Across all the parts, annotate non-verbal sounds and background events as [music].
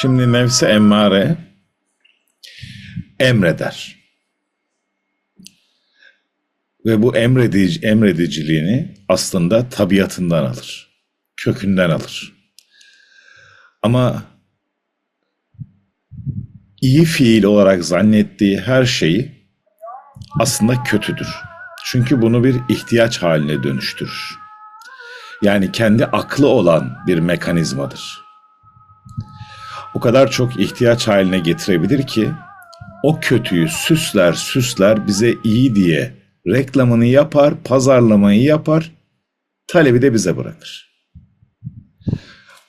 Şimdi nefsi emmare emreder. Ve bu emredici, emrediciliğini aslında tabiatından alır. Kökünden alır. Ama iyi fiil olarak zannettiği her şeyi aslında kötüdür. Çünkü bunu bir ihtiyaç haline dönüştürür. Yani kendi aklı olan bir mekanizmadır. O kadar çok ihtiyaç haline getirebilir ki o kötüyü süsler süsler bize iyi diye reklamını yapar, pazarlamayı yapar, talebi de bize bırakır.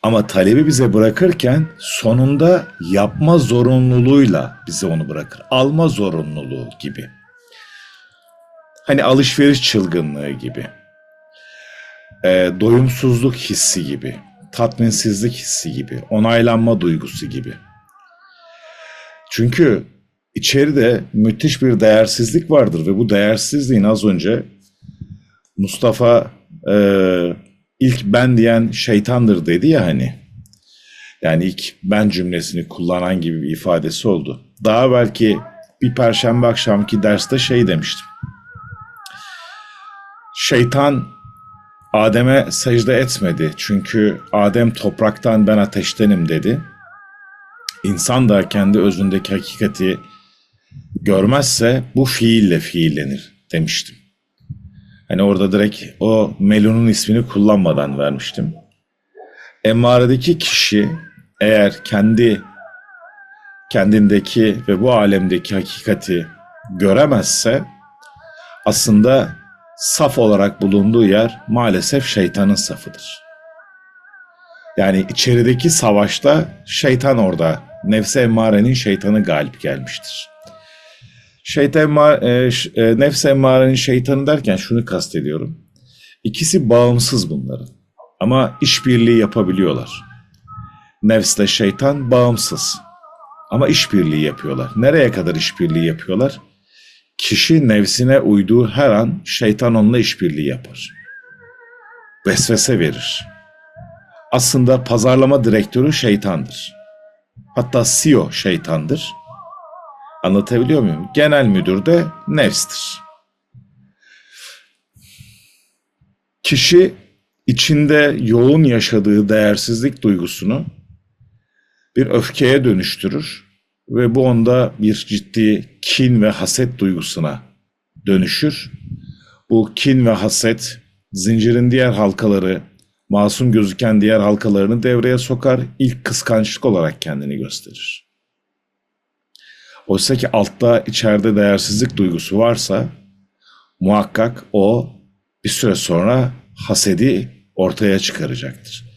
Ama talebi bize bırakırken sonunda yapma zorunluluğuyla bize onu bırakır. Alma zorunluluğu gibi. Hani alışveriş çılgınlığı gibi. Ee, doyumsuzluk hissi gibi. Tatminsizlik hissi gibi. Onaylanma duygusu gibi. Çünkü içeride müthiş bir değersizlik vardır ve bu değersizliğin az önce Mustafa e, ilk ben diyen şeytandır dedi ya hani. Yani ilk ben cümlesini kullanan gibi bir ifadesi oldu. Daha belki bir perşembe akşamki derste şey demiştim. Şeytan Adem'e secde etmedi. Çünkü Adem topraktan ben ateştenim dedi. İnsan da kendi özündeki hakikati görmezse bu fiille fiillenir demiştim. Hani orada direkt o Melun'un ismini kullanmadan vermiştim. Emmaredeki kişi eğer kendi kendindeki ve bu alemdeki hakikati göremezse aslında saf olarak bulunduğu yer maalesef şeytanın safıdır. Yani içerideki savaşta şeytan orada, nefse emmarenin şeytanı galip gelmiştir. Şeytan e, e, nefse emmarenin şeytanı derken şunu kastediyorum. İkisi bağımsız bunların. Ama işbirliği yapabiliyorlar. Nefsle şeytan bağımsız. Ama işbirliği yapıyorlar. Nereye kadar işbirliği yapıyorlar? Kişi nefsine uyduğu her an şeytan onunla işbirliği yapar. Vesvese verir. Aslında pazarlama direktörü şeytandır. Hatta CEO şeytandır. Anlatabiliyor muyum? Genel müdür de nefstir. Kişi içinde yoğun yaşadığı değersizlik duygusunu bir öfkeye dönüştürür ve bu onda bir ciddi kin ve haset duygusuna dönüşür. Bu kin ve haset zincirin diğer halkaları, masum gözüken diğer halkalarını devreye sokar, ilk kıskançlık olarak kendini gösterir. Oysa ki altta içeride değersizlik duygusu varsa muhakkak o bir süre sonra hasedi ortaya çıkaracaktır.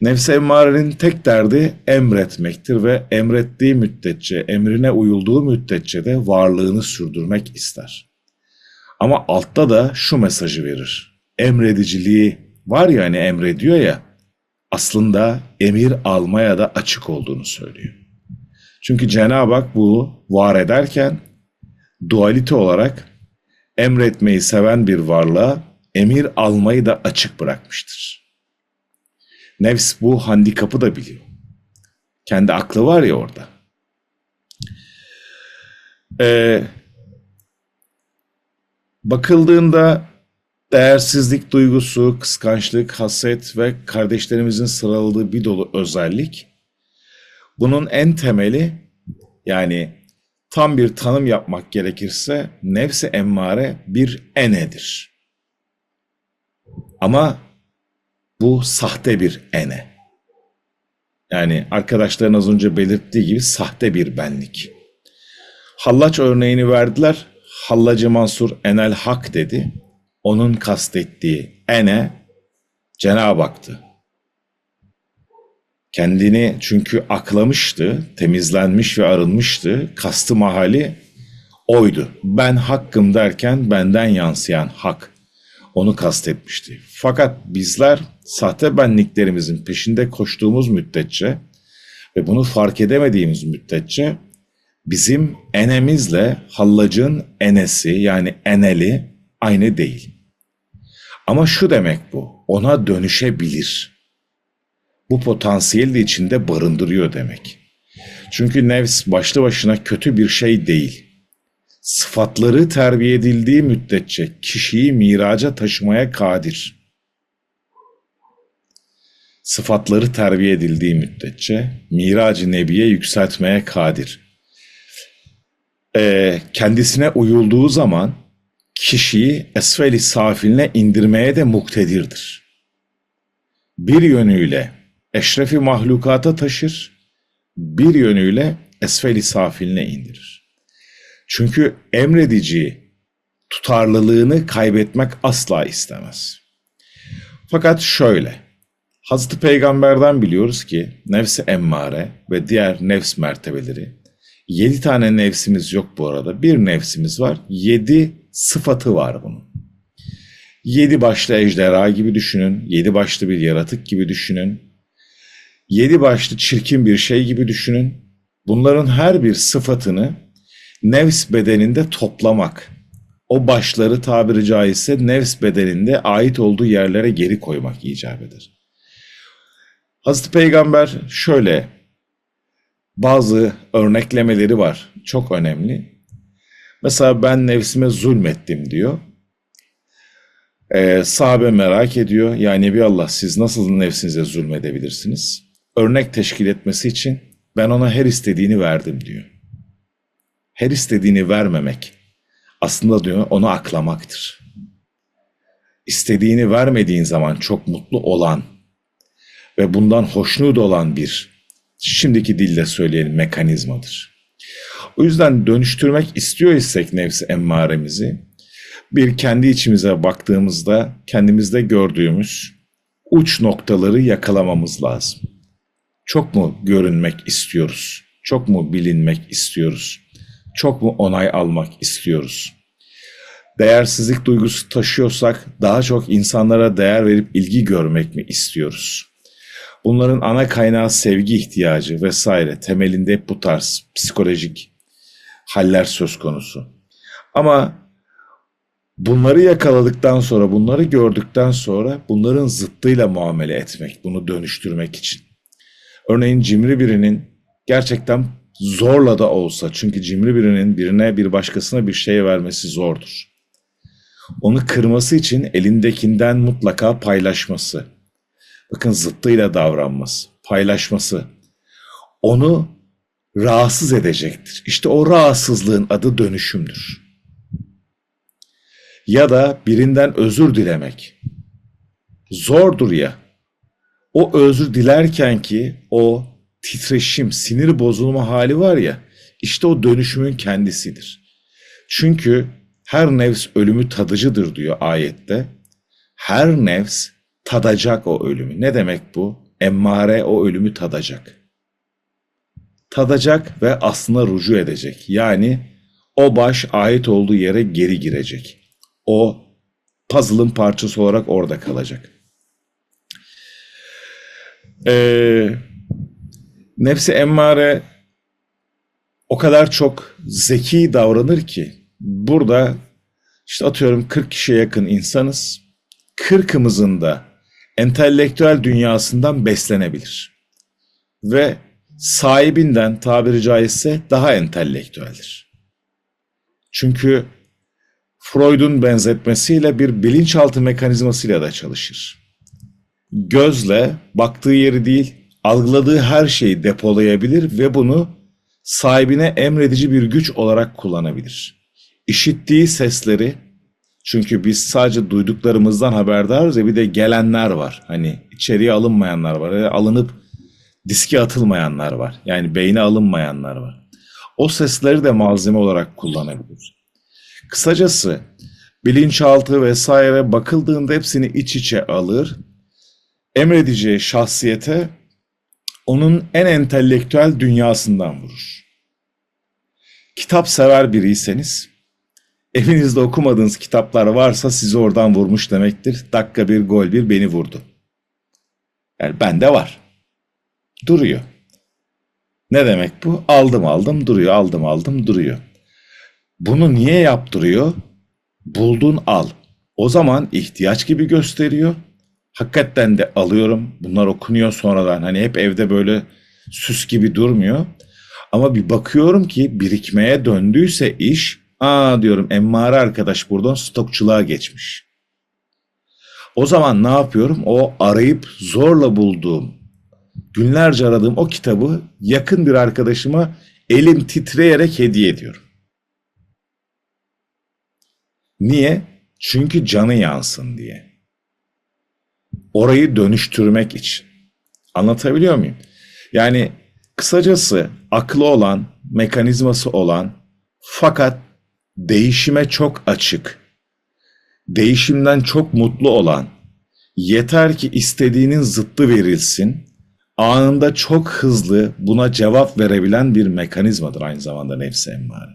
Nefs-i emmarenin tek derdi emretmektir ve emrettiği müddetçe, emrine uyulduğu müddetçe de varlığını sürdürmek ister. Ama altta da şu mesajı verir. Emrediciliği var ya hani emrediyor ya, aslında emir almaya da açık olduğunu söylüyor. Çünkü Cenab-ı Hak bu var ederken dualite olarak emretmeyi seven bir varlığa emir almayı da açık bırakmıştır. Nefs bu handikapı da biliyor. Kendi aklı var ya orada. Ee, bakıldığında değersizlik duygusu, kıskançlık, haset ve kardeşlerimizin sıraladığı bir dolu özellik bunun en temeli yani tam bir tanım yapmak gerekirse nefsi emmare bir enedir. Ama bu sahte bir ene. Yani arkadaşların az önce belirttiği gibi sahte bir benlik. Hallaç örneğini verdiler. Hallacı Mansur enel hak dedi. Onun kastettiği ene Cenab-ı Hak'tı. Kendini çünkü aklamıştı, temizlenmiş ve arınmıştı. Kastı mahali oydu. Ben hakkım derken benden yansıyan hak. Onu kastetmişti. Fakat bizler sahte benliklerimizin peşinde koştuğumuz müddetçe ve bunu fark edemediğimiz müddetçe bizim enemizle hallacın enesi yani eneli aynı değil. Ama şu demek bu, ona dönüşebilir bu potansiyeli de içinde barındırıyor demek. Çünkü nefs başlı başına kötü bir şey değil. Sıfatları terbiye edildiği müddetçe kişiyi miraca taşımaya kadir. Sıfatları terbiye edildiği müddetçe miracı nebiye yükseltmeye kadir. Ee, kendisine uyulduğu zaman kişiyi esfeli safiline indirmeye de muktedirdir. Bir yönüyle eşrefi mahlukata taşır, bir yönüyle esfeli safiline indirir. Çünkü emredici tutarlılığını kaybetmek asla istemez. Fakat şöyle, Hazreti Peygamber'den biliyoruz ki nefsi emmare ve diğer nefs mertebeleri, yedi tane nefsimiz yok bu arada, bir nefsimiz var, yedi sıfatı var bunun. Yedi başlı ejderha gibi düşünün, yedi başlı bir yaratık gibi düşünün, yedi başlı çirkin bir şey gibi düşünün. Bunların her bir sıfatını nefs bedeninde toplamak, o başları tabiri caizse nefs bedeninde ait olduğu yerlere geri koymak icap eder. Hazreti Peygamber şöyle bazı örneklemeleri var. Çok önemli. Mesela ben nefsime zulmettim diyor. Ee, sahabe merak ediyor. Yani bir Allah siz nasıl nefsinize zulmedebilirsiniz? Örnek teşkil etmesi için ben ona her istediğini verdim diyor. Her istediğini vermemek aslında diyor onu aklamaktır. İstediğini vermediğin zaman çok mutlu olan ve bundan hoşnut olan bir şimdiki dille söyleyelim mekanizmadır. O yüzden dönüştürmek istiyor isek nefsi emmaremizi bir kendi içimize baktığımızda kendimizde gördüğümüz uç noktaları yakalamamız lazım. Çok mu görünmek istiyoruz? Çok mu bilinmek istiyoruz? Çok mu onay almak istiyoruz? Değersizlik duygusu taşıyorsak daha çok insanlara değer verip ilgi görmek mi istiyoruz? Bunların ana kaynağı sevgi ihtiyacı vesaire. Temelinde hep bu tarz psikolojik haller söz konusu. Ama bunları yakaladıktan sonra, bunları gördükten sonra bunların zıttıyla muamele etmek, bunu dönüştürmek için. Örneğin cimri birinin gerçekten zorla da olsa çünkü cimri birinin birine bir başkasına bir şey vermesi zordur. Onu kırması için elindekinden mutlaka paylaşması. Bakın zıttıyla davranması, paylaşması. Onu rahatsız edecektir. İşte o rahatsızlığın adı dönüşümdür. Ya da birinden özür dilemek. Zordur ya. O özür dilerken ki o titreşim, sinir bozulma hali var ya, işte o dönüşümün kendisidir. Çünkü her nefs ölümü tadıcıdır diyor ayette. Her nefs tadacak o ölümü. Ne demek bu? Emmare o ölümü tadacak. Tadacak ve aslına rucu edecek. Yani o baş ait olduğu yere geri girecek. O puzzle'ın parçası olarak orada kalacak. Ee, nefsi emmare o kadar çok zeki davranır ki burada işte atıyorum 40 kişiye yakın insanız. 40'ımızın da entelektüel dünyasından beslenebilir. Ve sahibinden tabiri caizse daha entelektüeldir. Çünkü Freud'un benzetmesiyle bir bilinçaltı mekanizmasıyla da çalışır. Gözle baktığı yeri değil, algıladığı her şeyi depolayabilir ve bunu sahibine emredici bir güç olarak kullanabilir. İşittiği sesleri çünkü biz sadece duyduklarımızdan haberdarız ya bir de gelenler var. Hani içeriye alınmayanlar var. Yani alınıp diske atılmayanlar var. Yani beyne alınmayanlar var. O sesleri de malzeme olarak kullanabilir. Kısacası bilinçaltı vesaire bakıldığında hepsini iç içe alır. Emredeceği şahsiyete onun en entelektüel dünyasından vurur. Kitap sever biriyseniz Evinizde okumadığınız kitaplar varsa sizi oradan vurmuş demektir. Dakika bir gol bir beni vurdu. Yani bende var. Duruyor. Ne demek bu? Aldım aldım duruyor, aldım aldım duruyor. Bunu niye yaptırıyor? Buldun al. O zaman ihtiyaç gibi gösteriyor. Hakikaten de alıyorum. Bunlar okunuyor sonradan. Hani hep evde böyle süs gibi durmuyor. Ama bir bakıyorum ki birikmeye döndüyse iş, aa diyorum emmare arkadaş buradan stokçuluğa geçmiş. O zaman ne yapıyorum? O arayıp zorla bulduğum, günlerce aradığım o kitabı yakın bir arkadaşıma elim titreyerek hediye ediyorum. Niye? Çünkü canı yansın diye. Orayı dönüştürmek için. Anlatabiliyor muyum? Yani kısacası aklı olan, mekanizması olan fakat değişime çok açık, değişimden çok mutlu olan, yeter ki istediğinin zıttı verilsin, anında çok hızlı buna cevap verebilen bir mekanizmadır aynı zamanda nefsi emmare.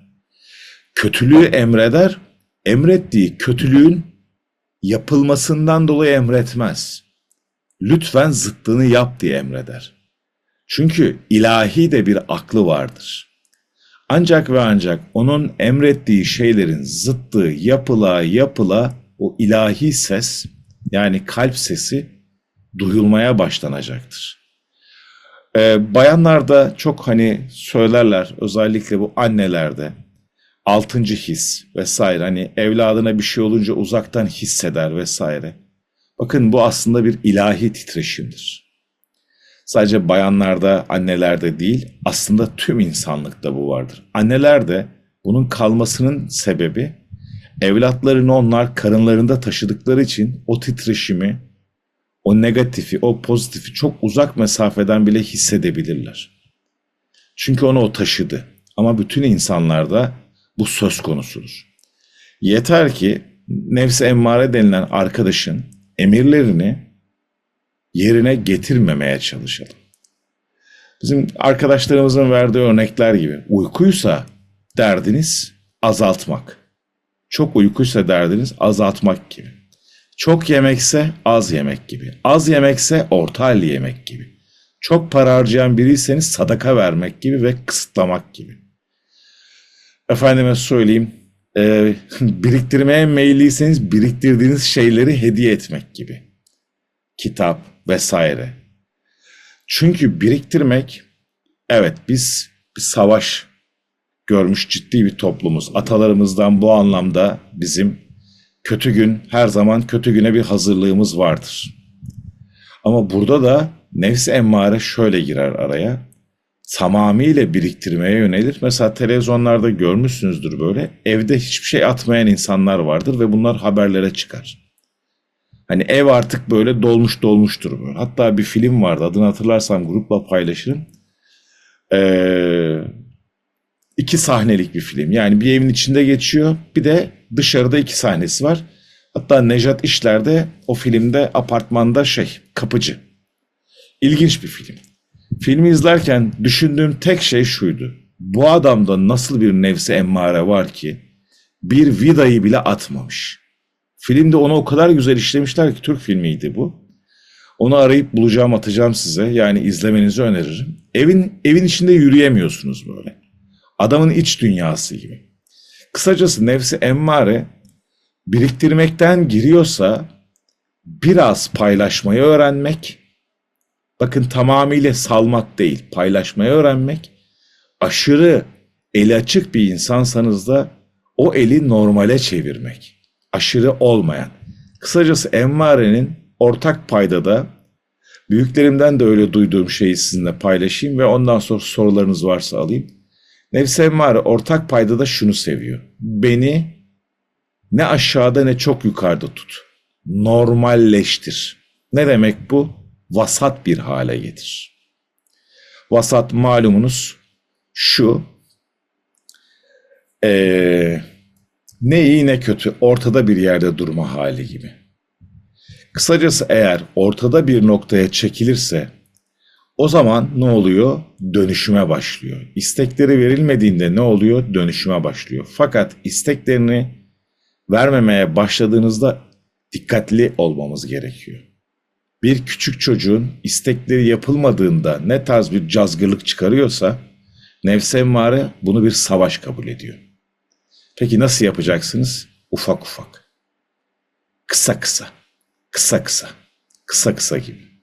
Kötülüğü emreder, emrettiği kötülüğün yapılmasından dolayı emretmez. Lütfen zıttını yap diye emreder. Çünkü ilahi de bir aklı vardır. Ancak ve ancak onun emrettiği şeylerin zıttı yapıla yapıla o ilahi ses yani kalp sesi duyulmaya başlanacaktır. Ee, bayanlarda çok hani söylerler özellikle bu annelerde altıncı his vesaire hani evladına bir şey olunca uzaktan hisseder vesaire. Bakın bu aslında bir ilahi titreşimdir. Sadece bayanlarda, annelerde değil, aslında tüm insanlıkta bu vardır. Anneler de bunun kalmasının sebebi evlatlarını onlar karınlarında taşıdıkları için o titreşimi, o negatifi, o pozitifi çok uzak mesafeden bile hissedebilirler. Çünkü onu o taşıdı. Ama bütün insanlarda bu söz konusudur. Yeter ki nefsi emmare denilen arkadaşın emirlerini yerine getirmemeye çalışalım. Bizim arkadaşlarımızın verdiği örnekler gibi uykuysa derdiniz azaltmak. Çok uykuysa derdiniz azaltmak gibi. Çok yemekse az yemek gibi. Az yemekse orta halli yemek gibi. Çok para harcayan biriyseniz sadaka vermek gibi ve kısıtlamak gibi. Efendime söyleyeyim, e, [laughs] biriktirmeye meyilliyseniz biriktirdiğiniz şeyleri hediye etmek gibi. Kitap vesaire. Çünkü biriktirmek, evet biz bir savaş görmüş ciddi bir toplumuz. Atalarımızdan bu anlamda bizim kötü gün, her zaman kötü güne bir hazırlığımız vardır. Ama burada da nefsi emmare şöyle girer araya tamamıyla biriktirmeye yönelir. Mesela televizyonlarda görmüşsünüzdür böyle. Evde hiçbir şey atmayan insanlar vardır ve bunlar haberlere çıkar. Hani ev artık böyle dolmuş dolmuştur böyle. Hatta bir film vardı adını hatırlarsam grupla paylaşırım. Ee, iki sahnelik bir film. Yani bir evin içinde geçiyor bir de dışarıda iki sahnesi var. Hatta Nejat İşler'de o filmde apartmanda şey kapıcı. İlginç bir film. Filmi izlerken düşündüğüm tek şey şuydu. Bu adamda nasıl bir nefsi emmare var ki bir vidayı bile atmamış. Filmde onu o kadar güzel işlemişler ki Türk filmiydi bu. Onu arayıp bulacağım atacağım size. Yani izlemenizi öneririm. Evin evin içinde yürüyemiyorsunuz böyle. Adamın iç dünyası gibi. Kısacası nefsi emmare biriktirmekten giriyorsa biraz paylaşmayı öğrenmek Bakın tamamıyla salmak değil, paylaşmayı öğrenmek. Aşırı eli açık bir insansanız da o eli normale çevirmek. Aşırı olmayan. Kısacası emmarenin ortak paydada büyüklerimden de öyle duyduğum şeyi sizinle paylaşayım ve ondan sonra sorularınız varsa alayım. Nefsi emmare ortak paydada şunu seviyor. Beni ne aşağıda ne çok yukarıda tut. Normalleştir. Ne demek bu? Vasat bir hale getir. Vasat malumunuz şu, ee, ne iyi ne kötü ortada bir yerde durma hali gibi. Kısacası eğer ortada bir noktaya çekilirse o zaman ne oluyor? Dönüşüme başlıyor. İstekleri verilmediğinde ne oluyor? Dönüşüme başlıyor. Fakat isteklerini vermemeye başladığınızda dikkatli olmamız gerekiyor bir küçük çocuğun istekleri yapılmadığında ne tarz bir cazgırlık çıkarıyorsa nefse bunu bir savaş kabul ediyor. Peki nasıl yapacaksınız? Ufak ufak. Kısa kısa. Kısa kısa. Kısa kısa gibi.